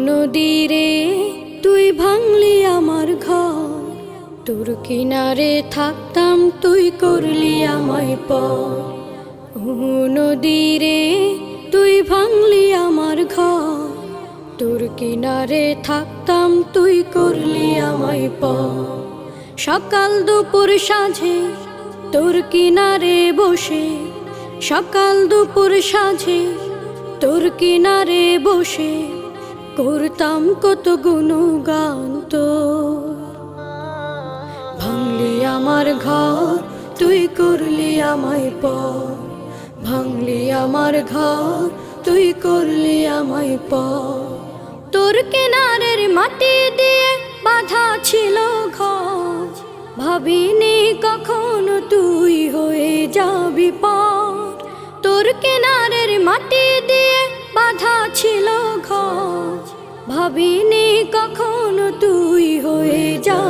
নদীরে তুই ভাঙলি আমার ঘর। তোর কিনারে থাকতাম, তুই করলি আমায় পদীরে তুই ভাঙলি আমার ঘর। তোর কিনারে থাকতাম, তুই করলি আমায় পকাল সকাল দুপুর সাঁঝে তোর কিনারে বসে সকাল দুপুর সাঁঝে, তোর কিনারে বসে করতাম কত গুণগান তো ভাঙলি আমার ঘর, তুই করলি আমায় প ভাঙলি আমার ঘর, তুই করলি আমায় প তোর কেনারের মাটি দিয়ে বাধা ছিল ঘর। ভাবিনি কখনো পুকুর কেনারের মাটি দিয়ে বাধা ছিল ঘর। ভাবিনি কখনো তুই হয়ে যা।